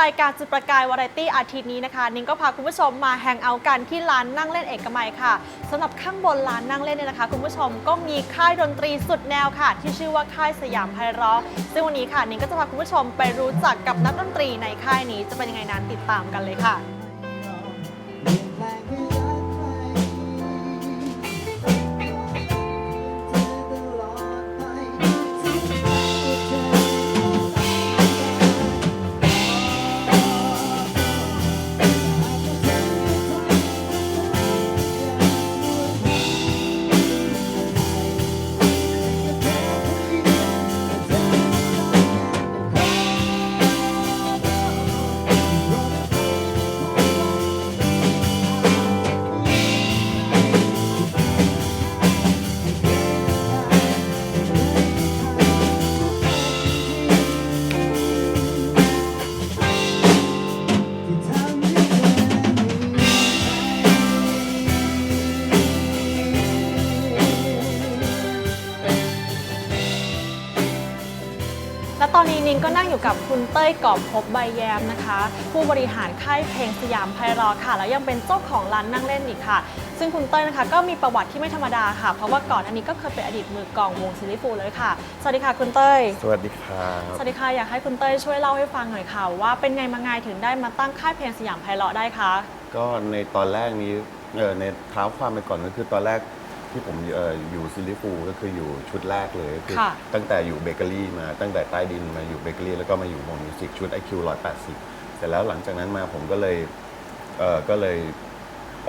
ดีค่ะสำหรับรายการจุดประกายวาไรตี้อาทิตย์นี้นะคะ นิ้งก็พาคุณผู้ชมมาแฮงเอาท์กันที่ร้านนั่งเล่นเอกมัยค่ะสำหรับข้างบนร้านนั่งเล่นเนี่ยนะคะ คุณผู้ชมก็มีค่ายดนตรีสุดแนวค่ะ ที่ชื่อว่าค่ายสยามไพเราะซึ่งวันนี้ค่ะนิ้งก็จะพาคุณผู้ชมไปรู้จักกับนักดนตรีในค่ายนี้จะเป็นยังไงนั้นติดตามกันเลยค่ะ ตอนนี้นิ้งก็นั่งอยู่กับคุณเต้ยกอบภพใบแยมนะคะ ผู้บริหารค่ายเพลงสยามไพเราะค่ะ แล้วยังเป็นเจ้าของร้านนั่งเล่นอีกค่ะ ซึ่งคุณเต้ยนะคะ ก็มีประวัติที่ไม่ธรรมดาค่ะ เพราะว่าก่อนอันนี้ก็เคยเป็นอดีตมือกลองวงซิลิฟูเลยค่ะ สวัสดีค่ะคุณเต้ย สวัสดีครับสวัสดีค่ะอยากให้คุณเต้ยช่วยเล่าให้ฟังหน่อยค่ะ ว่าเป็นไงมาไงถึงได้มาตั้งค่ายเพลงสยามไพเราะได้คะก็ในตอนแรกนี้เออในเท้าความไปก่อนก็คือตอนแรก ที่ผมเอออยู่ซิลิฟูก็คืออยู่ชุดแรกเลยก็คือค่ะ ตั้งแต่อยู่เบเกอรี่มาตั้งแต่ใต้ดินมาอยู่เบเกอรี่แล้วก็มาอยู่วงมิวสิกชุด IQ 180 เสร็จแล้วหลังจากนั้นมาผมก็เลยเออก็เลย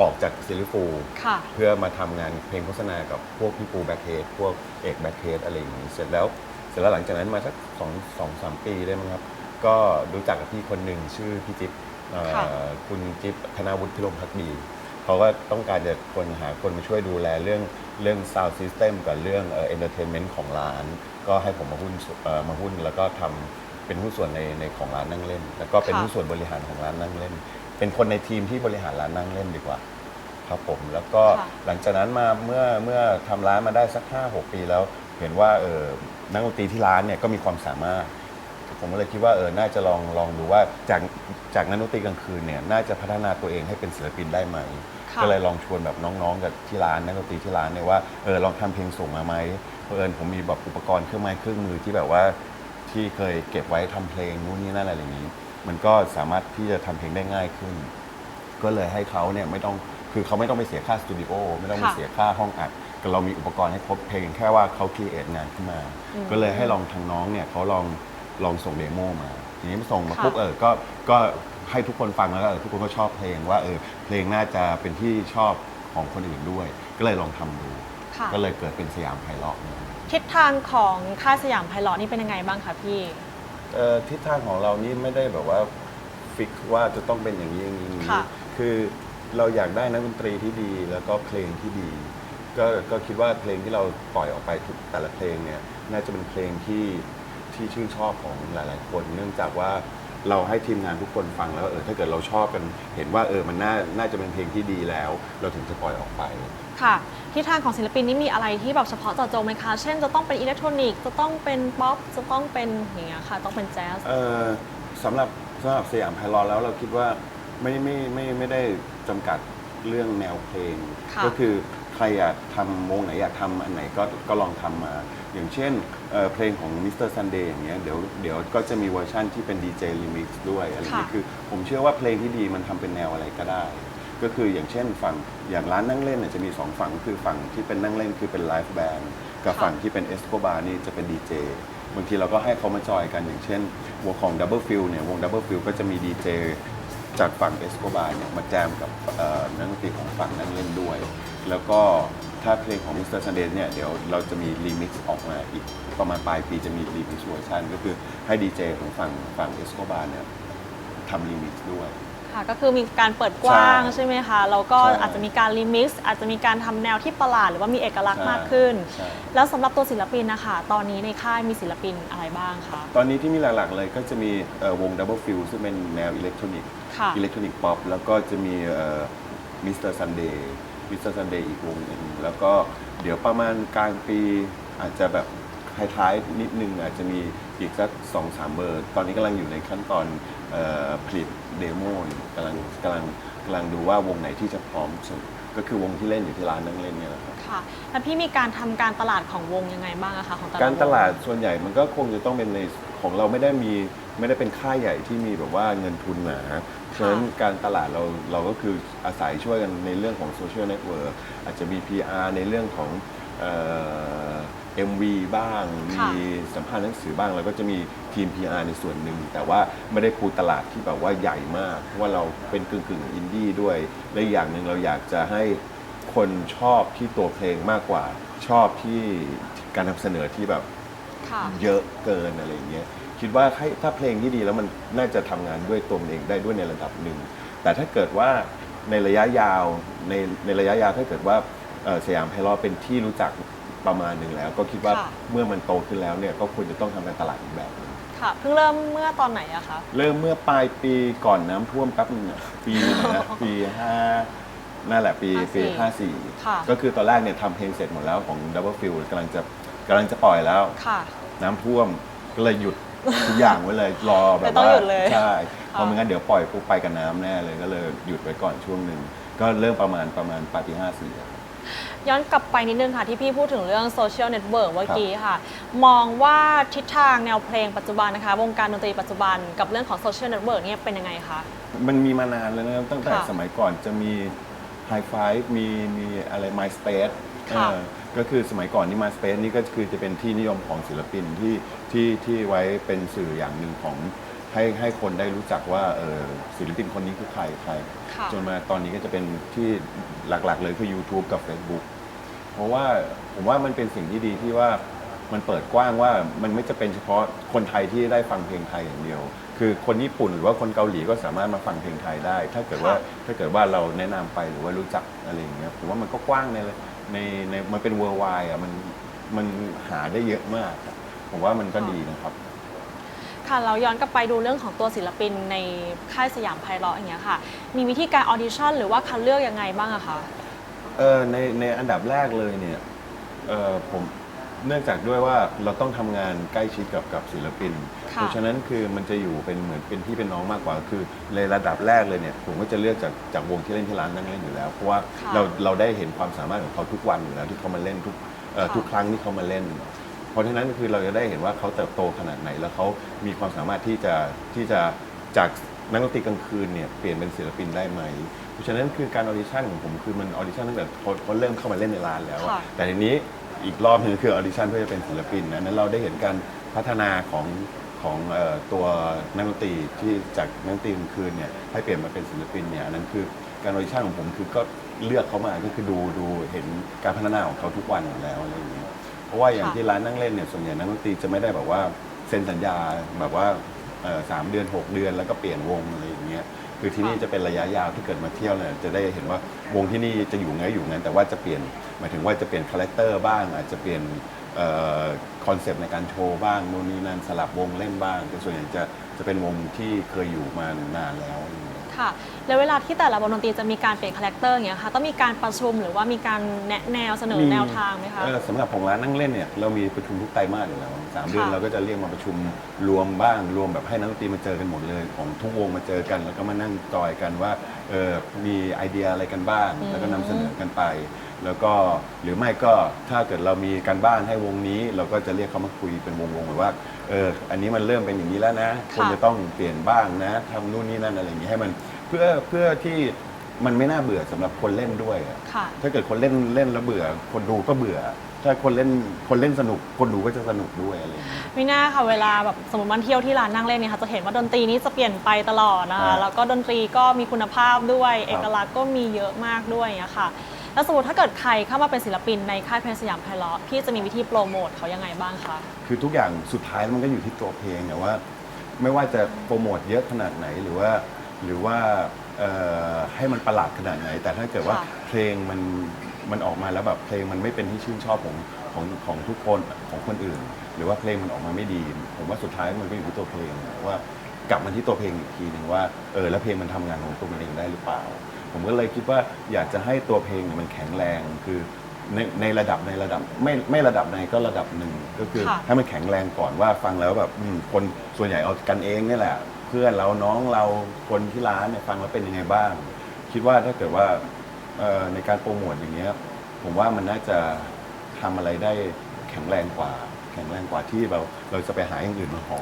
ออกจากซิลิฟูค่ะ เพื่อมาทำงานเพลงโฆษณากับพวกพี่ปูแบ็คเฮดพวกเอกแบ็คเฮดอะไรอย่างนี้เสร็จแล้วเสร็จแล้วหลังจากนั้นมาสักสองสองสามปีได้มั้งครับ ก็รู้จักกับพี่คนหนึ่งชื่อพี่จิ๊บเอ่อค่ะ คุณจิ๊บธนาวุฒิพิรมพักดี เขาก็ต้องการจะคนหาคนมาช่วยดูแลเรื่องเรื่อง sound system กับเรื่องเอ่อ entertainment ของร้าน ก็ให้ผมมาหุ้นส่วนเอ่อมาหุ้นแล้วก็ทำเป็นหุ้นส่วนในในของร้านนั่งเล่น แล้วก็เป็นค่ะ หุ้นส่วนบริหารของร้านนั่งเล่น เป็นคนในทีมที่บริหารร้านนั่งเล่นดีกว่า ครับผมแล้วก็ค่ะ หลังจากนั้นมาเมื่อเมื่อทำร้านมาได้สัก 5 6 ปีแล้ว เห็นว่าเออนักดนตรีที่ร้านเนี่ยก็มีความสามารถ ผมก็เลยคิดว่าเออน่าจะลองลองดูว่าจากจากนักดนตรีกลางคืนเนี่ยน่าจะพัฒนาตัวเองให้เป็นศิลปินได้ไหม ค่ะก็เลยลองชวนแบบน้องๆกับที่ร้านนักดนตรีที่ร้านเนี่ยว่าเออลองทำเพลงส่งมาไหมเพราะเอิญผมมีแบบอุปกรณ์เครื่องไม้เครื่องมือที่แบบว่าที่เคยเก็บไว้ทำเพลงนู่นนี่นั่นอะไรอย่างนี้ มันก็สามารถที่จะทำเพลงได้ง่ายขึ้น ก็เลยให้เขาเนี่ยไม่ต้องคือเขาไม่ต้องไปเสียค่าสตูดิโอไม่ต้องไปค่ะเสียค่าห้องอัดแต่เรามีอุปกรณ์ให้ครบเพลงแค่ว่าเขาครีเอทงานขึ้นมาอืมก็เลยให้ลองทางน้องเนี่ยเขาลอง ลองส่งเดโมมาทีนี้ส่งมาค่ะปุ๊บเออก็ก็ให้ทุกคนฟังแล้วก็เออทุกคนก็ชอบเพลงว่าเออเพลงน่าจะเป็นที่ชอบของคนอื่นด้วย ก็เลยลองทำดู ค่ะก็เลยเกิดเป็นสยามไพเราะเนี่ย ทิศทางของค่ายสยามไพเราะนี่เป็นยังไงบ้างคะพี่ เอ่อทิศทางของเรานี่ไม่ได้แบบว่าฟิกว่าจะต้องเป็นอย่างนี้อย่างนี้อย่างนี้ค่ะ คือเราอยากได้นักดนตรีที่ดีแล้วก็เพลงที่ดี ก็ก็คิดว่าเพลงที่เราปล่อยออกไปทุกแต่ละเพลงเนี่ยน่าจะเป็นเพลงที่ ที่ชื่นชอบของหลาย ๆ คน เนื่องจากว่าเราให้ทีมงานทุกคนฟังแล้วเออถ้าเกิดเราชอบกันเห็นว่าเออมันน่าน่าจะเป็นเพลงที่ดีแล้ว เราถึงจะปล่อยออกไป ค่ะทิศทางของศิลปินนี่มีอะไรที่แบบเฉพาะเจาะจงไหมคะ เช่นจะต้องเป็นอิเล็กทรอนิกส์จะต้องเป็นป๊อปจะต้องเป็นอย่างเงี้ยค่ะ ต้องเป็นแจ๊ส เอ่อสำหรับสำหรับสยามไพลอแล้วเราคิดว่าไม่ไม่ไม่ไม่ได้จำกัดเรื่องแนวเพลง ค่ะก็คือใค รอยากทำวงไหนอยากทำอันไหนก็ก็ลองทำมา อย่างเช่นเอ่อเพลงของ Mr. Sunday อย่างเงี้ยเดี๋ยวเดี๋ยวก็จะมีเวอร์ชั่นที่เป็นดีเจรีมิกซ์ด้วยอะไรอย่างเงี้ยค่ะ คือ ผมเชื่อว่าเพลงที่ดีมันทำเป็นแนวอะไรก็ได้ ก็คืออย่างเช่นฝั่งอย่างร้านนั่งเล่นเนี่ยจะมีสองฝั่งคือฝั่งที่เป็นนั่งเล่นคือเป็นไลฟ์แบนด์กับค่ะฝั่งที่เป็นเอสโคบานี่จะเป็นดีเจบางทีเราก็ให้เขามาจอยกันอย่างเช่น วงของ Double Fill เนี่ยวง Double Fill ก็จะมีดีเจจากฝั่งเอสโคบาเนี่ยมาแจมกับเอ่อนักดนตรีของฝั่งนั่งเล่นด้วย แล้วก็ถ้าเพลงของ Mr. Sunday เนี่ยเดี๋ยวเราจะมีรีมิกซ์ออกมาอีกประมาณปลายปีจะมีรีมิกซ์เวอร์ชันก็คือให้ดีเจของฝั่งฝั่งเอสโคบาเนี่ยทำรีมิกซ์ด้วย ค่ะก็คือมีการเปิดกว้างใช่ใช่ไหมคะแล้วก็ใช่อาจจะมีการรีมิกซ์อาจจะมีการทำแนวที่ประหลาดหรือว่ามีเอกลักษณ์ใช่ มากขึ้น ใช่แล้วสำหรับตัวศิลปินนะคะตอนนี้ในค่ายมีศิลปินอะไรบ้างคะตอนนี้ที่มีหลักๆเลยก็จะมีเอ่อวง Double Fill ซึ่งเป็นแนวอิเล็กทรอนิกส์ ค่ะ อิเล็กทรอนิกส์ป๊อปแล้วก็จะมีมิสเตอร์ซันเดย์ มิสเตอร์ซันเดย์อีกวงหนึ่งแล้วก็เดี๋ยวประมาณกลางปีอาจจะแบบท้ายๆนิดนึงอาจจะมีอีกสักสองสามเบอร์ ตอนนี้กำลังอยู่ในขั้นตอนเออผลิตเดโมอยู่กำลังกำลังกำลังดูว่าวงไหนที่จะพร้อมสุดก็คือวงที่เล่นอยู่ที่ร้านนั่งเล่นเนี่ยแหละครับค่ะแล้วพี่มีการทำการตลาดของวงยังไงบ้างอะคะของแต่ละการวงตลาดส่วนใหญ่มันก็คงจะต้องเป็นในของเราไม่ได้มีไม่ได้เป็นค่ายใหญ่ที่มีแบบว่าเงินทุนหนาฉะนั้นการตลาดเราเราก็คืออาศัยช่วยกันในเรื่องของโซเชียลเน็ตเวิร์กอาจจะมี PR ในเรื่องของเอ่อ MV บ้างค่ะมีสัมภาษณ์หนังสือบ้างแล้วก็จะมีทีม PR ในส่วนหนึ่ง แต่ว่าไม่ได้ปูตลาดที่แบบว่าใหญ่มาก เพราะว่าเราเป็นกึ่งกึ่งอินดี้ด้วย และอีกอย่างหนึ่งเราอยากจะให้คนชอบที่ตัวเพลงมากกว่า ชอบที่การนำเสนอที่แบบค่ะเยอะเกินอะไรอย่างเงี้ย คิดว่าให้ถ้าเพลงที่ดีแล้วมันน่าจะทำงานด้วยตัวมันเองได้ด้วยในระดับหนึ่ง แต่ถ้าเกิดว่าในระยะยาวในในระยะยาวถ้าเกิดว่าเอ่อสยามไพเราะเป็นที่รู้จักประมาณหนึ่งแล้ว ก็คิดว่าค่ะ เมื่อมันโตขึ้นแล้วเนี่ยก็ควรจะต้องทำการตลาดอีกแบบหนึ่งค่ะ เพิ่งเริ่มเมื่อตอนไหนอะคะ เริ่มเมื่อปลายปีก่อนน้ำท่วมแป๊บนึงอะปีไหนนะปีห้านั่นแหละปีปี54ห้าสี่ ค่ะ ก็คือตอนแรกเนี่ยทำเพลงเสร็จหมดแล้วของ Double Fill กำลังจะกำลังจะปล่อยแล้ว ค่ะ น้ำท่วมก็เลยหยุด ทุกอย่างไว้เลยรอแบบไม่ต้องว่าหยุดเลยใช่ค่ะเพราะไม่งั้นเดี๋ยวปล่อยปุ๊บไปกับน้ำแน่เลยก็เลยหยุดไว้ก่อนช่วงหนึ่งก็เริ่มประมาณประมาณปลายปีห้าสี่ย้อนกลับไปนิดนึงค่ะ ที่พี่พูดถึงเรื่องโซเชียลเน็ตเวิร์กเมื่อกี้ค่ะ มองว่าทิศทางแนวเพลงปัจจุบันนะคะ วงการดนตรีปัจจุบันกับเรื่องของโซเชียลเน็ตเวิร์กเนี่ยเป็นยังไงคะ มันมีมานานแล้วนะครับตั้งแต่ค่ะสมัยก่อนจะมี High Five มีมีอะไร MySpace ค่ะเออ ก็คือสมัยก่อนนี่ MySpace นี่ก็คือจะเป็นที่นิยมของศิลปินที่ที่ที่ไว้เป็นสื่ออย่างหนึ่งของให้ให้คนได้รู้จักว่าเออศิลปินคนนี้คือใครใคร ค่ะ จนมาตอนนี้ก็จะเป็นที่หลักๆเลยคือ YouTube กับ Facebook เพราะว่าผมว่ามันเป็นสิ่งที่ดีที่ว่ามันเปิดกว้างว่ามันไม่จะเป็นเฉพาะคนไทยที่ได้ฟังเพลงไทยอย่างเดียว คือคนญี่ปุ่นหรือว่าคนเกาหลีก็สามารถมาฟังเพลงไทยได้ ถ้าเกิดว่าค่ะ ถ้าเกิดว่าเราแนะนำไปหรือว่ารู้จักอะไรอย่างเงี้ยผมว่ามันก็กว้างใน ในในมันเป็นเวอร์ไวอะมันมันหาได้เยอะมากอะผมว่ามันก็ดีนะครับ ค่ะเราย้อนกลับไปดูเรื่องของตัวศิลปินในค่ายสยามไพเราะอย่างเงี้ยค่ะ มีวิธีการออดิชั่นหรือว่าคัดเลือกยังไงบ้างอะคะ เออในในอันดับแรกเลยเนี่ยเออผม เนื่องจากด้วยว่าเราต้องทำงานใกล้ชิดกับกับศิลปิน ค่ะเพราะฉะนั้นคือมันจะอยู่เป็นเหมือนเป็นพี่เป็นน้องมากกว่าคือในระดับแรกเลยเนี่ยผมก็จะเลือกจากจากวงที่เล่นที่ร้านนั่งเล่นอยู่แล้วเพราะว่าค่ะ เราเราได้เห็นความสามารถของเขาทุกวันอยู่แล้วที่เขามาเล่นทุกเอ่อค่ะ ทุกครั้งที่เขามาเล่น เพราะฉะนั้นคือเราจะได้เห็นว่าเขาเติบโตขนาดไหน แล้วเขามีความสามารถที่จะที่จะจากนักดนตรีกลางคืนเนี่ยเปลี่ยนเป็นศิลปินได้ไหม เพราะฉะนั้นคือการออดิชั่นของผมคือมันออดิชั่นตั้งแต่เขาเขาเริ่มเข้ามาเล่นในร้านแล้วอะค่ะ แต่ทีนี้ อีกรอบหนึงคือออดิชั่นเพื่อจะเป็นศิลปินอันนั้นเราได้เห็นการพัฒนาของของเอ่อตัวนักดนตรีที่จากนักดนตรีกลางคืนเนี่ยให้เปลี่ยนมาเป็นศิลปินเนี่ยอันนั้นคือการออดิชั่นของผมคือก็เลือกเขามาก็คือดูดูเห็นการพัฒนาของเขาทุกวันอยู่แล้วอะไรอย่างเงี้ยเพราะว่าอย่างค่ะ ที่ร้านนั่งเล่นเนี่ยส่วนใหญ่นักดนตรีจะไม่ได้แบบว่าเซ็นสัญญาแบบว่าเอ่อสามเดือน6เดือนแล้วก็เปลี่ยนวงอะไรอย่างเงี้ย คือที่นี่จะเป็นระยะยาวที่เกิดมาเที่ยวเนี่ยจะได้เห็นว่าวงที่นี่จะอยู่ไงอยู่งั้นแต่ว่าจะเปลี่ยนหมายถึงว่าจะเปลี่ยนคาแรคเตอร์บ้าง อาจจะเปลี่ยนคอนเซปต์ในการโชว์บ้างนู่นนี่นั่นสลับวงเล่นบ้างแต่ส่วนใหญ่จะจะเป็นวงที่เคยอยู่มานานแล้ว อะไรอย่างเงี้ยค่ะ แล้วเวลาที่แต่ละวงดนตรีจะมีการเปลี่ยนคาแรคเตอร์อย่างเงี้ยค่ะ ต้องมีการประชุมหรือว่ามีการแนะแนวเสนอแนวทางไหมคะ เออสำหรับของร้านนั่งเล่นเนี่ยเรามีประชุมทุกไตรมาสอยู่แล้วสามเดือนค่ะ เราก็จะเรียกมาประชุมรวมบ้างรวมแบบให้นักดนตรีมาเจอกันหมดเลย ของทุกวงมาเจอกัน แล้วก็มานั่งจอยกันว่าเออมีไอเดียอะไรกันบ้างอืมแล้วก็นำเสนอกันไป แล้วก็หรือไม่ก็ถ้าเกิดเรามีการบ้านให้วงนี้ เราก็จะเรียกเขามาคุยเป็นวงๆแบบว่า เอออันนี้มันเริ่มเป็นอย่างนี้แล้วนะควรจะต้องเปลี่ยนบ้างนะทำนู่นนี่นั่นอะไรอย่างนี้ให้มันเพื่อเพื่อที่มันไม่น่าเบื่อสำหรับคนเล่นด้วยอะค่ะ ถ้าเกิดคนเล่นเล่นแล้วเบื่อ คนดูก็เบื่อ ถ้าคนเล่นคนเล่นสนุก คนดูก็จะสนุกด้วยอะไรอย่างเงี้ย ไม่น่าค่ะเวลาแบบสมมติมันเที่ยวที่ร้านนั่งเล่นเนี่ยค่ะจะเห็นว่าดนตรีนี้จะเปลี่ยนไปตลอดนะครัคะบแล้วก็ดนตรีก็มีคุณภาพด้วยครับเอกลักษณ์ก็มีเยอะมากด้วยอย่างเงี้ยค่ะ แล้วสมมติถ้าเกิดใครเข้ามาเป็นศิลปินในค่ายเพลงสยามไพเราะพี่จะมีวิธีโปรโมทเขายังไงบ้างคะ คือทุกอย่างสุดท้ายมันก็อยู่ที่ตัวเพลงอะว่า ไม่ว่าจะโปรโมทเยอะขนาดไหนหรือว่า หรือว่าเอ่อให้มันประหลาดขนาดไหน แต่ถ้าเกิดว่าค่ะ เพลงมันมันออกมาแล้วแบบเพลงมันไม่เป็นที่ชื่นชอบของของของทุกคนของคนอื่น หรือว่าเพลงมันออกมาไม่ดี ผมว่าสุดท้ายมันก็อยู่ที่ตัวเพลงอะว่ากลับมาที่ตัวเพลงอีกทีหนึ่งว่าเออแล้วเพลงมันทำงานของตัวมันเองได้หรือเปล่า ผมก็เลยคิดว่าอยากจะให้ตัวเพลงเนี่ยมันแข็งแรงคือในในระดับในระดับไม่ไม่ระดับในก็ระดับหนึ่งก็คือค่ะ ให้มันแข็งแรงก่อนว่าฟังแล้วแบบอืมคนส่วนใหญ่เอากันเองนี่แหละ เพื่อนเราน้องเราคนที่ร้านเนี่ยฟังแล้วเป็นยังไงบ้าง คิดว่าถ้าเกิดว่าเอ่อในการโปรโมทอย่างเงี้ยผมว่ามันน่าจะทำอะไรได้แข็งแรงกว่า แข็งแรงกว่าที่เราเราจะไปหาอย่างอื่นมาห่อ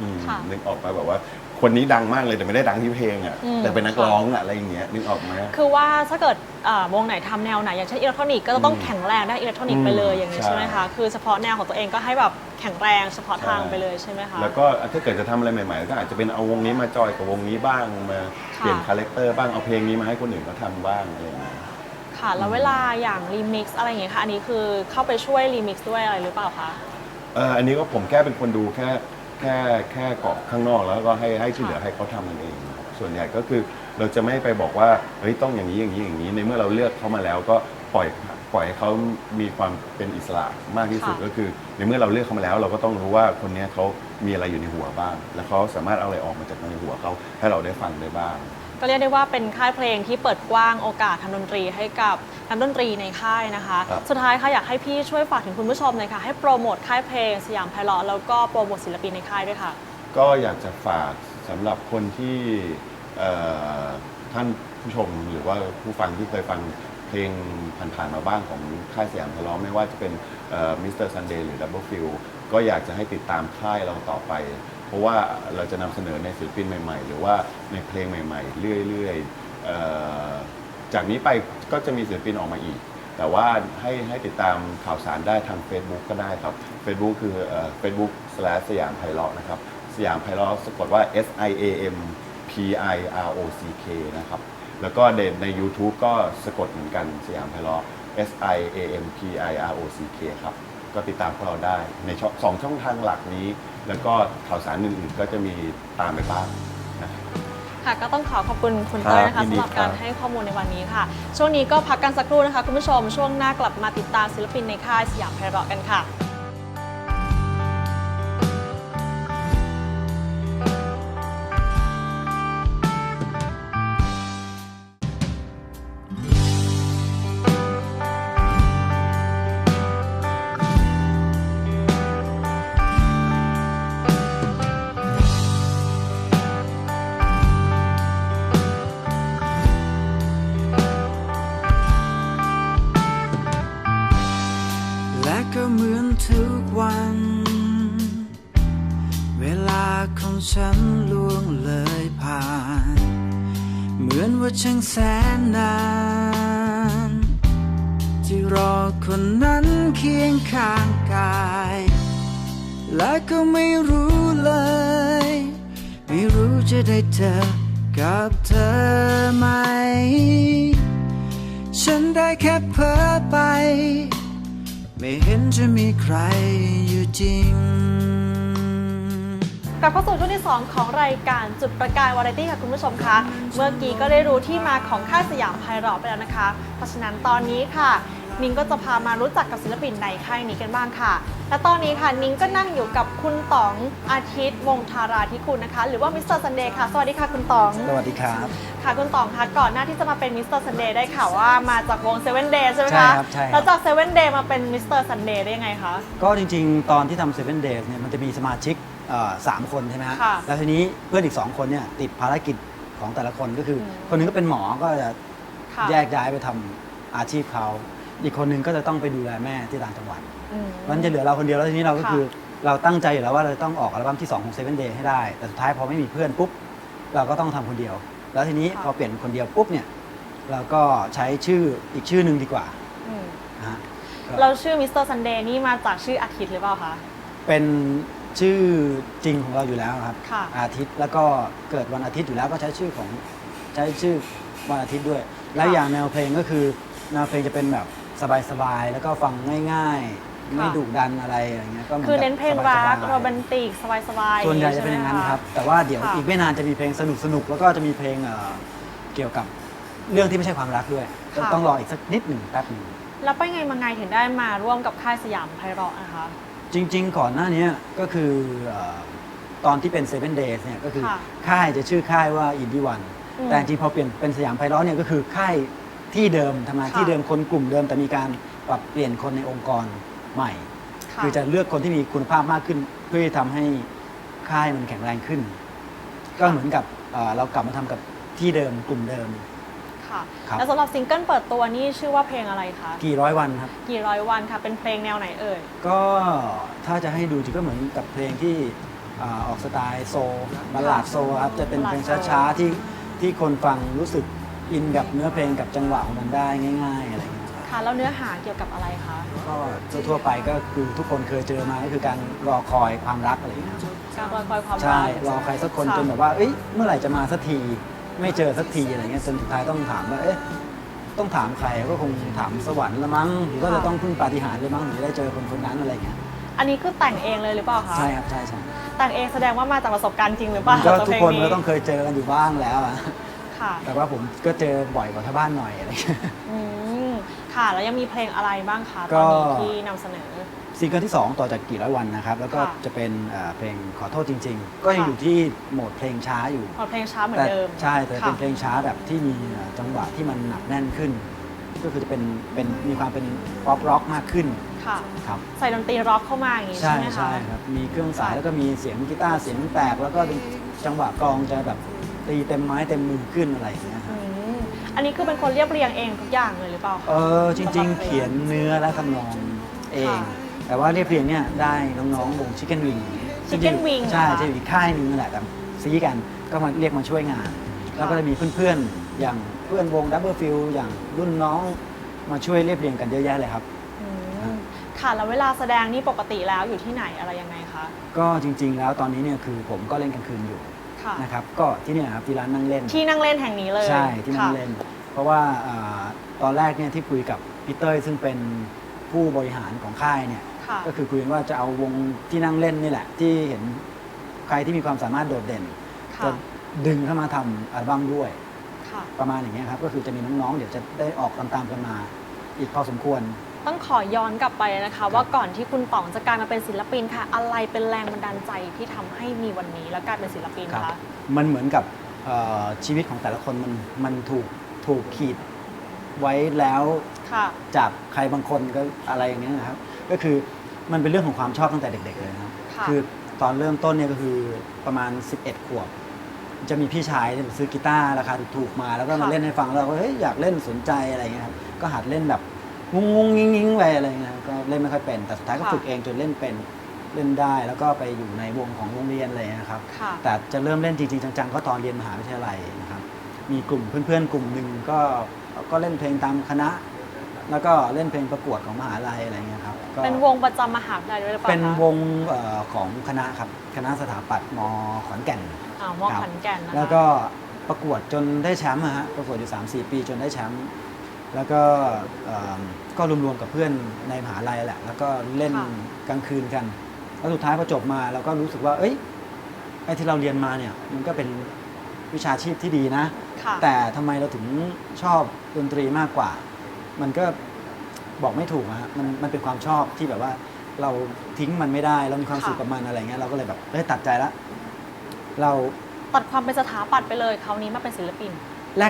อืมค่ะ นึกออกไปแบบว่า คนนี้ดังมากเลยแต่ไม่ได้ดังที่เพลงอะอืม แต่เป็นนักร้องอะอะไรอย่างเงี้ยนึกออกไหม คือว่าถ้าเกิดอ่าวงไหนทำแนวไหนอย่างเช่นอิเล็กทรอนิกส์ก็จะต้องอืมแข็งแรงด้านอิเล็กทรอนิกส์ไปเลยอย่างนี้ใช่ ใช่ไหมคะคือเฉพาะแนวของตัวเองก็ให้แบบแข็งแรงเฉพาะทางใช่ไปเลยใช่ไหมคะ แล้วก็ถ้าเกิดจะทำอะไรใหม่ ๆ ก็อาจจะเป็นเอาวงนี้มาจอยกับวงนี้บ้างมาค่ะ เปลี่ยนคาแรคเตอร์บ้างเอาเพลงนี้มาให้คนอื่นเขาทำบ้างอะไรอย่างเงี้ย ค่ะแล้วเวลาอย่างรีมิกซ์อะไรอย่างเงี้ยค่ะอันนี้คือเข้าไปช่วยรีมิกซ์ด้วยอะไรหรือเปล่าคะ เอออันนี้ก็ผมแค่เป็นคนดูแค่ แค่แค่เกาะข้างนอกแล้วก็ให้ให้ที่เหลือให้เขาทำกันเองครับส่วนใหญ่ก็คือเราจะไม่ไปบอกว่าเฮ้ยต้องอย่างนี้อย่างนี้อย่างนี้ในเมื่อเราเลือกเขามาแล้วก็ปล่อยปล่อยให้เขามีความเป็นอิสระมากที่สุดค่ะก็คือ ในเมื่อเราเลือกเขามาแล้ว เราก็ต้องรู้ว่าคนเนี้ยเขามีอะไรอยู่ในหัวบ้าง แล้วเขาสามารถเอาอะไรออกมาจากในหัวเขาให้เราได้ฟังได้บ้าง ก็เรียกได้ว่าเป็นค่ายเพลงที่เปิดกว้างโอกาสทำดนตรีให้กับนักดนตรีในค่ายนะคะ ครับสุดท้ายค่ะอยากให้พี่ช่วยฝากถึงคุณผู้ชมหน่อยค่ะให้โปรโมทค่ายเพลงสยามไพเราะแล้วก็โปรโมทศิลปินในค่ายด้วยค่ะ ก็อยากจะฝากสำหรับคนที่เอ่อท่านผู้ชมหรือว่าผู้ฟังที่เคยฟังเพลงผ่านๆมาบ้างของค่ายสยามทะเลาะไม่ว่าจะเป็นมิสเตอร์ซันเดย์หรือ Double f i e l ก็อยากจะให้ติดตามค่ายเราต่อไป เพราะว่าเราจะนำเสนอในศิลปินใหม่ ๆ หรือว่าในเพลงใหม่ ๆ เรื่อยๆเอ่อจากนี้ไปก็จะมีศิลปินออกมาอีก แต่ว่าให้ให้ติดตามข่าวสารได้ทาง Facebook ก็ได้ครับ Facebook คือเอ่อ Facebook slash สยามไพเราะนะครับ สยามไพเราะสะกดว่า S I A M P I R O C K นะครับ แล้วก็ในใน YouTube ก็สะกดเหมือนกันสยามไพเราะ S I A M P I R O C K ครับ ก็ติดตามพวกเราได้ในช่องสองช่องทางหลักนี้ แล้วก็ข่าวสารอื่นๆก็จะมีตามไปบ้างนะครับ ค่ะก็ต้องขอขอบคุณคุณเต้ยนะครัคะบยินดีสำหรับการครับ ให้ข้อมูลในวันนี้ค่ะ ช่วงนี้ก็พักกันสักครู่นะคะ คุณผู้ชมช่วงหน้ากลับมาติดตามศิลปินในค่ายสยามไพเราะกันค่ะและ แสนนาน ที่รอคนนั้นเคียงข้างกาย และก็ไม่รู้เลย ไม่รู้จะได้เจอกับเธอไหม ฉันได้แค่เพ้อไป ไม่เห็นจะมีใครอยู่จริง กลับเข้าสู่ ที่ 2 ของรายการจุดประกายวาไรตี้ค่ะคุณผู้ชมคะเมื่อกี้ก็ได้รู้ที่มาของค่ายสยามไพเราะไปแล้วนะคะ เพราะฉะนั้นตอนนี้ค่ะนิ้งก็จะพามารู้จักกับศิลปินในค่ายนี้กันบ้างค่ะ และตอนนี้ค่ะนิ้งก็นั่งอยู่กับคุณต๋องอาทิตย์วงธาราธิคุณนะคะ หรือว่ามิสเตอร์ซันเดย์ค่ะ สวัสดีค่ะคุณต๋อง สวัสดีครับ ค่ะคุณต๋องคะก่อนหน้าที่จะมาเป็นมิสเตอร์ซันเดย์ได้ข่าวว่ามาจากวงเซเว่นเดย์ใช่ไหมใช่คะครับใช่ครับ แล้วจากเซเว่นเดย์มาเป็นมิสเตอร์ซันเดย์ได้ยังไงคะ ก็จริงๆ ตอนที่ทำเซเว่นเดย์เนี่ยมันจะมีสมาชิก เอ่อสามคนใช่ไหมฮะค่ะแล้วทีนี้เพื่อนอีก2คนเนี่ยติดภารกิจของแต่ละคนก็คืออม คนหนึงก็เป็นหมอก็จะค่ะแยกย้ายไปทำอาชีพเขาอีกคนหนึงก็จะต้องไปดูแลแม่ที่ต่างจังหวัด อืม มันจะเหลือเราคนเดียวแล้วทีนี้เราก็ค่ะ คือเราตั้งใจอยู่แล้วว่าเราจะต้องออกอัลบั้มที่2ของเซเว่นเดย์ให้ได้ แต่สุดท้ายพอไม่มีเพื่อนปุ๊บเราก็ต้องทำคนเดียว แล้วทีนี้ค่ะพอเปลี่ยนคนเดียวปุ๊บเนี่ยเราก็ใช้ชื่ออีกชื่อหนึ่งดีกว่าอืมนะฮะก็เราชื่อมิสเตอร์ซันเดย์นี่มาจากชื่ออาทิตย์หรือเปล่าคะ เป็น ชื่อจริงของเราอยู่แล้วครับ ค่ะ อาทิตย์แล้วก็เกิดวันอาทิตย์อยู่แล้วก็ใช้ชื่อของใช้ชื่อวันอาทิตย์ด้วย และอย่างแนวเพลงก็คือแนวเพลงจะเป็นแบบสบายๆแล้วก็ฟังง่าย ๆ ไม่ดุดันอะไรอะไรเงี้ยก็หมืคือกับเน้นเพลงสรับายกๆโรแมนติกสบายๆส่วนใหญ่อย่จะเป็นอย่างนั้นใช่ไหมครับ แต่ว่าเดี๋ยวค่ะอีกไม่นานจะมีเพลงสนุกๆแล้วก็จะมีเพลงเอ่อเกี่ยวกับเรื่องที่ไม่ใช่ความรักด้วยต้องต้องรออีกสักนิดหนึ่งแป๊บหนึ่งแล้วไปไงมาไงถึงได้มาร่วมกับค่ายสยามไพเราะนะคะ จริง ๆ ก่อนหน้านี้ก็คือเอ่อตอนที่เป็น Seven Days เนี่ยก็คือค่ะค่ายจะชื่อค่ายว่า Indie One อืมแต่จริงๆพอเปลี่ยนเป็นสยามไพเราะเนี่ยก็คือค่ายที่เดิมทำงานค่ะ ที่เดิมคนกลุ่มเดิม แต่มีการไปปรับเปลี่ยนคนในองค์กรใหม่ ค่ะ คือจะเลือกคนที่มีคุณภาพมากขึ้น เพื่อที่ทำให้ค่ายมันแข็งแรงขึ้น ก็เหมือนกับเอ่อเรากลับมาทำกับที่เดิมกลุ่มเดิม ค่ะ ครับ แล้วสำหรับซิงเกิลเปิดตัวนี่ชื่อว่าเพลงอะไรคะ กี่ร้อยวันครับ กี่ร้อยวันค่ะ เป็นเพลงแนวไหนเอ่ย ก็ถ้าจะให้ดูจริงก็เหมือนกับเพลงที่อ่าออกสไตล์โซลบัลลาดโซลครับจะเป็นเพลงบัลลาดโซลช้าๆที่ที่คนฟังรู้สึกอินกับเนื้อเพลงกับจังหวะของมันได้ง่าย ๆ อะไรอย่างเงี้ยครับค่ะ แล้วเนื้อหาเกี่ยวกับอะไรคะ ก็ทั่วๆไปก็คือทุกคนเคยเจอมาก็คือการรอคอยความรักอะไรอย่างเงี้ยครับการรอยคอยความรัก ใช่ รอใครสักคนค่ะ จนแบบว่า เอ้ย เมื่อไหร่จะมาสักที ไม่เจอสักทีอะไรเงี้ยจนสุดท้ายต้องถามว่าเอ๊ะต้องถามใครก็คงถามสวรรค์ละมั้งหรือว่าจะต้องพึ่งปาฏิหาริย์เลยมั้งถึงจะได้เจอคนคนนั้นอะไรเงี้ยอันนี้คือแต่งเองเลยหรือเปล่าคะใช่ครับใช่ใช่แต่งเองแสดงว่ามาจากประสบการณ์จริงหรือเปล่าก็สำหรับทุกเพลคนนี้ก็ต้องเคยเจอกันอยู่บ้างแล้วอะค่ะแต่ว่าผมก็เจอบ่อยกว่าชาวบ้านหน่อยอะไรเงี้ยอืมค่ะแล้วยังมีเพลงอะไรบ้างคะก็ตอนนี้ที่นำเสนอ ซิงเกิลที่ 2 ต่อจากกี่ร้อยวันนะครับ แล้วก็ค่ะ จะเป็นเอ่อเพลงขอโทษจริง ๆ ก็ยังค่ะอยู่ที่โหมดเพลงช้าอยู่ขอเพลงช้าเหมือนแต่เดิมใช่แต่เป็นค่ะเพลงช้าแบบที่มีเอ่อจังหวะที่มันหนักแน่นขึ้น ก็คือจะเป็นเป็นมีความเป็นป๊อปร็อกมากขึ้นค่ะ ครับ ใส่ดนตรีร็อกเข้ามาอย่างนี้ใช่ใช่ไหมคะ ใช่ครับมีเครื่องสายค่ะแล้วก็มีเสียงกีตาร์เสียงแตกแล้วก็จังหวะกลองจะแบบตีเต็มไม้เต็มมือขึ้นอะไรอย่างเงี้ยครับ อืมอันนี้คือเป็นคนเรียบเรียงเองทุกอย่างเลยหรือเปล่าคะ เออจริง ๆ เขียนเนื้อและทำนองเองค่ะ แต่ว่าเรียบเรียงเนี่ยได้น้องๆวง Chicken Wing Chicken Wing ใช่เหรอคะจะอยู่อีกค่ายหนึงนั่นแหละแต่ซีกันก็มาเรียกมาช่วยงาน แล้วก็จะมีเพื่อนๆ อย่างเพื่อนวง Double Fill อย่างรุ่นน้องมาช่วยเรียบเรียงกันเยอะแยะเลยครับ อืมค่ะแล้วเวลาแสดงนี่ปกติแล้วอยู่ที่ไหนอะไรยังไงคะก็จริงๆ แล้วตอนนี้เนี่ยคือผมก็เล่นกลางคืนอยู่ค่ะ นะครับก็ที่เนี่ยครับที่ร้านนั่งเล่น ที่นั่งเล่นแห่งนี้เลยใช่ที่นั่งค่ะเล่น เพราะว่าอ่าตอนแรกเนี่ยที่คุยกับพีเตอร์ซึ่งเป็นผู้บริหารของค่ายเนี่ย ค่ะ ก็คือคุยกันว่าจะเอาวงที่นั่งเล่นนี่แหละ ที่เห็นใครที่มีความสามารถโดดเด่นค่ะจะดึงเข้ามาทำอัลบั้มด้วย ค่ะ ประมาณอย่างเงี้ยครับ ก็คือจะมีน้องๆ เดี๋ยวจะได้ออกตามๆกันมาอีกพอสมควร ต้องขอย้อนกลับไปนะคะ ว่าก่อนที่คุณป๋องจะกลายมาเป็นศิลปินค่ะ อะไรเป็นแรงบันดาลใจที่ทำให้มีวันนี้แล้วกลายเป็นศิลปินครับ คะมันเหมือนกับเอ่อชีวิตของแต่ละคนมันมันถูกถูกขีดไว้แล้ว ค่ะ จากใครบางคนก็อะไรอย่างเงี้ยนะครับ ก็คือ มันเป็นเรื่องของความชอบตั้งแต่เด็ก ๆ เลยนะครับค่ะ อตอนเริ่มต้นเนี่ยก็คือประมาณ 11 ขวบ จะมีพี่ชายเนี่ยซื้อกีตาร์ราคาถูกๆมา แล้วก็มาค่ะ เล่นให้ฟังแล้วเราก็เฮ้ยอยากเล่นสนใจอะไรอย่างเงี้ยครับก็หัดเล่นแบบงงงๆงิ้งงิ้งๆไปอะไรเงี้ยก็เล่นไม่ค่อยเป็น แต่สุดท้ายก็ฝึกเองจนเล่นเป็นเล่นได้ แล้วก็ไปอยู่ในวงของโรงเรียนอะไรเลยนะครับ ค่ะ แต่จะเริ่มเล่นจริงๆจังๆ ก็ตอนเรียนมหาวิทยาลัยนะครับ มีกลุ่มเพื่อนๆ กลุ่มหนึ่งก็ก็เล่นเพลงตามคณะ แล้วก็เล่นเพลงประกวดของมหาลัยอะไรเงี้ยครับก็เป็นวงประจำมหาวิทยาลัยด้วยหรือเปล่าเป็นคะวงเอ่อของคณะครับคณะสถาปัตย์มขอนแก่น อ่ามอครับขอนแก่นนะคะแล้วก็ประกวดจนได้แชมป์อะฮะประกวดอยู่ 3-4 ปีจนได้แชมป์แล้วก็เอิ่มก็รวมๆกับเพื่อนในมหาลัยแหละ แล้วก็เล่นกลางคืนกัน แล้วสุดท้ายพอจบมาเราก็รู้สึกว่า เอ้ยไอ้ที่เราเรียนมาเนี่ยมันก็เป็นวิชาชีพที่ดีนะ ค่ะ แต่ทำไมเราถึงชอบดนตรีมากกว่า มันก็บอกไม่ถูกอะฮะมันมันเป็นความชอบที่แบบว่า เราทิ้งมันไม่ได้เรามีความค่ะสุขกับมันอะไรเงี้ยเราก็เลยแบบเอ้ยตัดใจละเราตัดความเป็นสถาปัตย์ไปเลยคราวนี้มาเป็นศิลปิน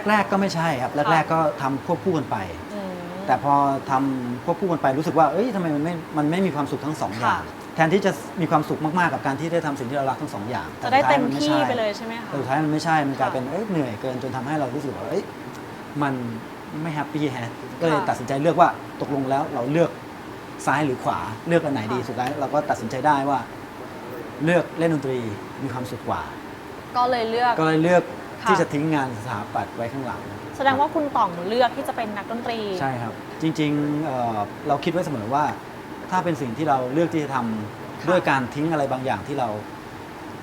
แรก ๆ ก็ไม่ใช่ครับ แรก ๆ ก็ทำควบคู่กันไป อืม แต่พอทำควบคู่กันไปรู้สึกว่า เอ้ยทำไมมันไม่ มันไม่มีความสุขทั้งสองอย่าง ค่ะ แทนที่จะมีความสุขมากๆกับการที่ได้ทำสิ่งที่เรารักทั้งสองอย่างจะได้แต่เต็มสุดท้ายนที่ใช่ไปเลยใช่ไหมคะ แต่สุดท้ายมันไม่ใช่ มันกลายค่ะ เป็นเอ้ยเหนื่อยเกินจนทำให้เรารู้สึกว่าเอ้ยมัน ไม่แฮปปี้แฮะก็เลยค่ะตัดสินใจเลือกว่าตกลงแล้วเราเลือกซ้ายหรือขวาเลือกอันไหนดีค่ะสุดท้ายเราก็ตัดสินใจได้ว่า เลือกเล่นดนตรีมีความสุขกว่า ก็เลยเลือก ก็เลยเลือกค่ะ ที่จะทิ้งงานสถาปัตย์ไว้ข้างหลังแสดงว่าคุณต่องเลือกที่จะเป็นนักดนตรี ใช่ครับ จริงๆเอ่อเราคิดไว้เสมอว่า ถ้าเป็นสิ่งที่เราเลือกที่จะทำค่ะ ด้วยการทิ้งอะไรบางอย่างที่เรา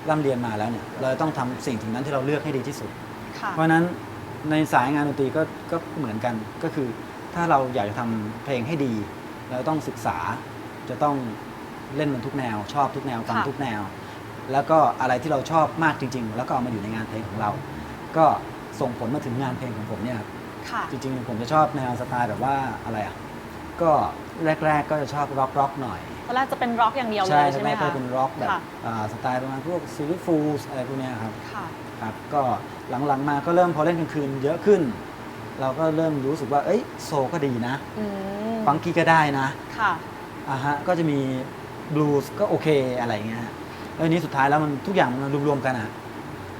ร่ำเรียนมาแล้วเนี่ยเราต้องทำสิ่งถึงนั้นที่เราเลือกให้ดีที่สุด ค่ะ เพราะฉะนั้น ในสายงานดนตรีก็ก็เหมือนกันก็คือ ถ้าเราอยากจะทำเพลงให้ดีเราต้องศึกษาจะต้องเล่นมันทุกแนว ชอบทุกแนวฟังค่ะ ทุกแนว แล้วก็อะไรที่เราชอบมากจริง ๆ แล้วก็เอามาอยู่ในงานเพลงของเรา ก็ส่งผลมาถึงงานเพลงของผมเนี่ยครับ ค่ะ จริงๆ ผมจะชอบแนวสไตล์แบบว่าอะไรอะ ก็แรก ๆ ก็จะชอบร็อกร็อกหน่อย ตอนแรกจะเป็นร็อกอย่างเดียวเลใช่ยใช่ไหแรมกๆก็คะ เป็นร็อกแบบค่ะ อ่าสไตล์ประมาณพวกซิลลี่ฟูลอะไรพวกเนี้ยครับ ค่ะ ครับก็หลังๆมาก็เริ่มพอเล่นกลางคืนเยอะขึ้น เราก็เริ่มรู้สึกว่า เอ้ยโซก็ดีนะอืมฟังกี้ก็ได้นะค่ะ อ่าฮะก็จะมีบลูส์ก็โอเคอะไรอย่างเงี้ยฮะแล้วทีนี้สุดท้ายแล้วมันทุกอย่างมันรวมๆกันอะ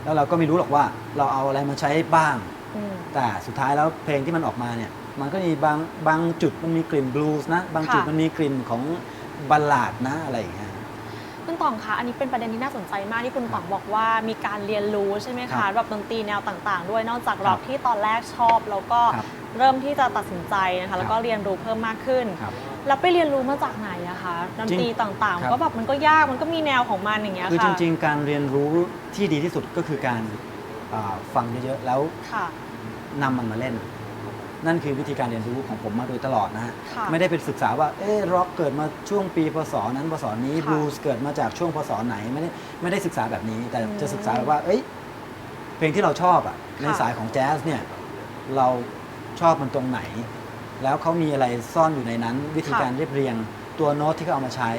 แล้วเราก็ไม่รู้หรอกว่าเราเอาอะไรมาใช้บ้าง อืม แต่สุดท้ายแล้วเพลงที่มันออกมาเนี่ย มันก็มีบางบางจุดมันมีกลิ่นบลูส์นะ บางจุดค่ะ มันมีกลิ่นของบัลลาดนะอะไรอย่างเงี้ย คุณต๋องคะอันนี้เป็นประเด็นที่น่าสนใจมากที่คุณต๋องบอกว่ามีการเรียนรู้ใช่ไหมครัคะบแบบดนตรีแนวต่างๆ ด้วยนอกจากครับร็อกที่ตอนแรกชอบแล้วก็ครับเริ่มที่จะตัดสินใจนะครัคะบแล้วก็เรียนรู้เพิ่มมากขึ้นครับแล้วไปเรียนรู้มาจากไหนอะคะดนตรีจริงต่างครับๆก็แบบมันก็ยากมันก็มีแนวของมันอย่างเงี้ยคือจค่ะริง ๆ การเรียนรู้ที่ดีที่สุดก็คือการอ่าฟังเยอะๆแล้วค่ะนำมันมาเล่น นั่นคือวิธีการเรียนรู้ของผมมาโดยตลอดนะฮะค่ะไม่ได้ไปศึกษาว่าเอ๊ะร็อกเกิดมาช่วงปีพศนั้นพศนี้ค่ะบลูส์เกิดมาจากช่วงพศไหนไม่ได้ไม่ได้ศึกษาแบบนี้ แต่อืมจะศึกษาแบบว่า เอ้ยเพลงที่เราชอบอะในค่ะสายของแจ๊สเนี่ยเราชอบมันตรงไหน แล้วเขามีอะไรซ่อนอยู่ในนั้น วิธีการเรียบเรียงตัวโน้ตที่เขาเอามาใช้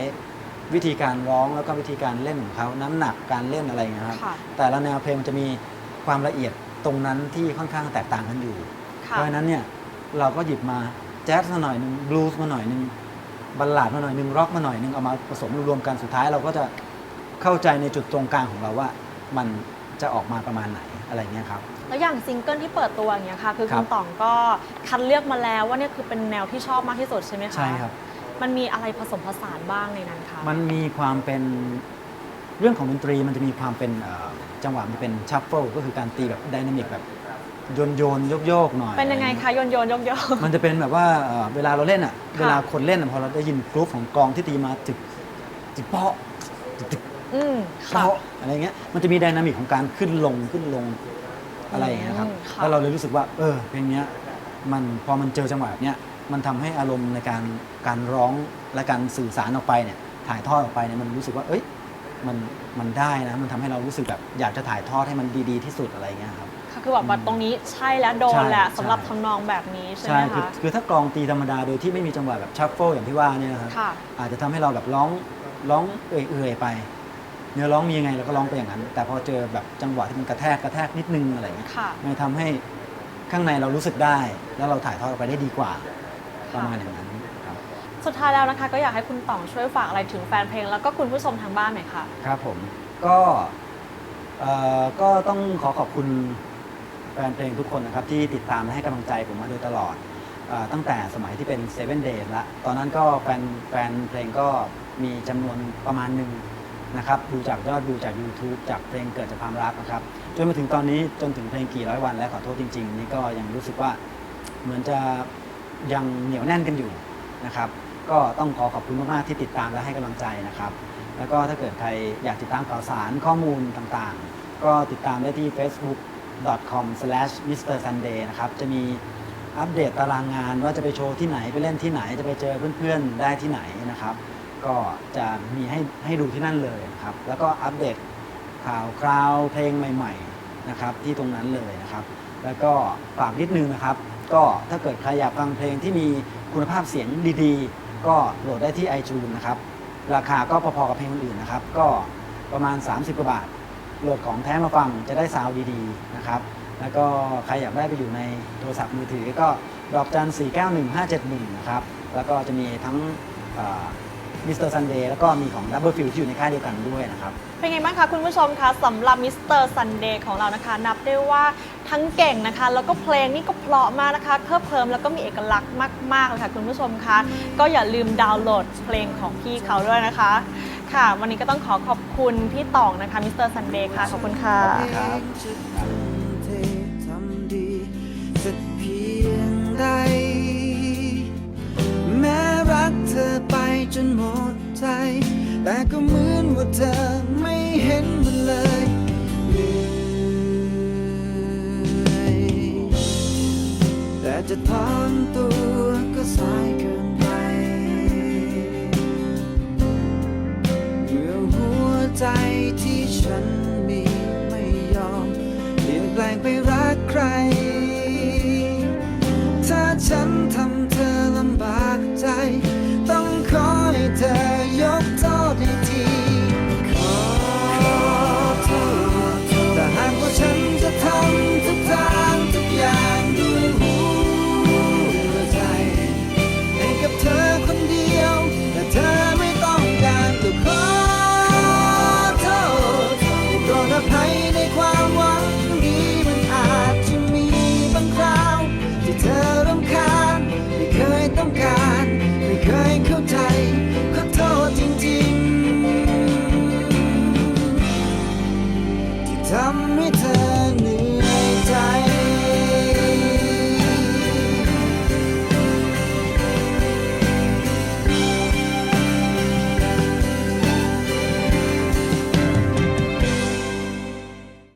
วิธีการร้องแล้วก็วิธีการเล่นของเขาน้ำหนักการเล่นอะไรอย่างเงี้ยครับ ค่ะ แต่ละแนวเพลงมันจะมีความละเอียดตรงนั้นที่ค่อนข้างแตกต่างกันอยู่ค่ะ เพราะฉะนั้นเนี่ยเราก็หยิบมาแจ๊สมาหน่อยหนึ่งบลูส์มาหน่อยหนึ่งบัลลาดมาหน่อยหนึ่งร็อกมาหน่อยหนึ่งเอามาผสมรวมกันสุดท้ายเราก็จะเข้าใจในจุดตรงกลางของเราว่ามันจะออกมาประมาณไหนอะไรเงี้ยครับ แล้วอย่างซิงเกิลที่เปิดตัวอย่างเงี้ยค่ะ คือครัคุบณต๋องก็คัดเลือกมาแล้วว่าเนี่ยคือเป็นแนวที่ชอบมากที่สุดใช่ไหมคะใช่ครับ มันมีอะไรผสมผสานบ้างในนั้นคะมันมีความเป็นเรื่องของดนตรีมันจะมีความเป็นเอ่อจังหวะมันจะเป็นชัฟเฟิลก็คือการตีแบบไดนามิกแบบ โยนโยนโยกโยกๆหน่อยเป็นยังไงคะโยนโยนโยกโยก มันจะเป็นแบบว่าเอ่อเวลาเราเล่นอะ เวลาคนเล่นอะพอเราได้ยินกรุ๊ปของกลองที่ตีมาจึกจึกเปาะจึกจึกอืมค่ะ เปาะอะไรเงี้ยมันจะมีไดนามิกของการขึ้นลงขึ้นลงอะไรอย่างเงี้ยครับอืมค่ะ แล้วเราเลยรู้สึกว่า เออเพลงเนี้ยมันพอมันเจอจังหวะแบบเนี้ยมันทำให้อารมณ์ในการการร้องและการสื่อสารออกไปเนี่ยถ่ายทอดออกไปเนี่ยมันรู้สึกว่า เอ้ยมันมันได้นะมันทำให้เรารู้สึกแบบอยากจะถ่ายทอดให้มันดี ๆ ที่สุดอะไรเงี้ยครับ ค่ะคือแบบว่าตรงนี้ใช่แล้วโดนแหละใช่ สำหรับใช่ทำนองแบบนี้ใช่ไหใช่มคือคะ คือถ้ากลองตีธรรมดาโดยที่ไม่มีจังหวะแบบชัฟเฟิลอย่างที่ว่าเนี่ยนะครับค่ะ อาจจะทำให้เราแบบร้องร้องเอื่อยๆไป เนื้อร้องมียังไงเราก็ร้องไปอย่างนั้น แต่พอเจอแบบจังหวะที่มันกระแทกกระแทกนิดนึงอะไรเงี้ยค่ะ มันทำให้ข้างในเรารู้สึกได้ แล้วเราถ่ายทอดออกไปได้ดีกว่าประมาณอย่างนั้นครับ สุดท้ายแล้วนะคะ ก็อยากให้คุณต๋องช่วยฝากอะไรถึงแฟนเพลง แล้วก็คุณผู้ชมทางบ้านหน่อยค่ะ ครับผมก็เอ่อก็ต้องขอขอบคุณ แฟนเพลงทุกคนนะครับที่ติดตามและให้กำลังใจผมมาโดยตลอดเออตั้งแต่สมัยที่เป็น Seven Days ละตอนนั้นก็แฟนแฟนเพลงก็มีจำนวนประมาณหนึ่งนะครับดูจากยอดดูจาก YouTube จากเพลงเกิดจากความรักนะครับจนมาถึงตอนนี้จนถึงเพลงกี่ร้อยวันและขอโทษจริง ๆ นี่ก็ยังรู้สึกว่าเหมือนจะยังเหนียวแน่นกันอยู่นะครับ ก็ต้องขอขอบคุณมากๆที่ติดตามและให้กำลังใจนะครับ แล้วก็ถ้าเกิดใครอยากติดตามข่าวสารข้อมูลต่างๆ ก็ติดตามได้ที่ facebook.com/mrsunday นะครับจะมีอัปเดตตารางงานว่าจะไปโชว์ที่ไหนไปเล่นที่ไหนจะไปเจอเพื่อนๆได้ที่ไหนนะครับ ก็จะมีให้ให้ดูที่นั่นเลยนะครับ แล้วก็อัปเดตข่าวคราวเพลงใหม่ๆนะครับที่ตรงนั้นเลยนะครับ แล้วก็ฝากนิดนึงนะครับ ก็ถ้าเกิดใครอยากฟังเพลงที่มีคุณภาพเสียงดีๆ ก็โหลดได้ที่ iTunes นะครับ ราคาก็พอๆกับเพลงอื่นนะครับ ก็ประมาณ 30กว่าบาท โหลดของแท้มาฟังจะได้ซาวดีๆนะครับแล้วก็ใครอยากได้ไปอยู่ในโทรศัพท์มือถือก็ดอกจัน 491571 นะครับ แล้วก็จะมีทั้งมิสเตอร์ซันเดย์แล้วก็มีของ Double Field ที่อยู่ในค่ายเดียวกันด้วยนะครับ เป็นไงบ้างคะคุณผู้ชมคะสำหรับมิสเตอร์ซันเดย์ของเรานะคะ นับได้ว่าทั้งเก่งนะคะ แล้วก็เพลงนี่ก็เพราะมากนะคะ เพิ่มเพิ่มแล้วก็มีเอกลักษณ์มากๆเลยค่ะคุณผู้ชมคะก็อย่าลืมดาวน์โหลดเพลงของพี่เขาด้วยนะคะ ค่ะ วันนี้ก็ต้องขอขอบคุณพี่ต่องนะคะมิสเตอร์ซันเดย์ค่ะ ขอบคุณค่ะ ครับจะทุ่มเททำดีสักเพียงใด แม้รักเธอไปจนหมดใจ แต่ก็เหมือนว่าเธอไม่เห็นมันเลยเหนื่อยแต่จะถอนตัวก็สายเกิน ใจที่ฉันมีไม่ยอมเปลี่ยนแปลงไปรักใคร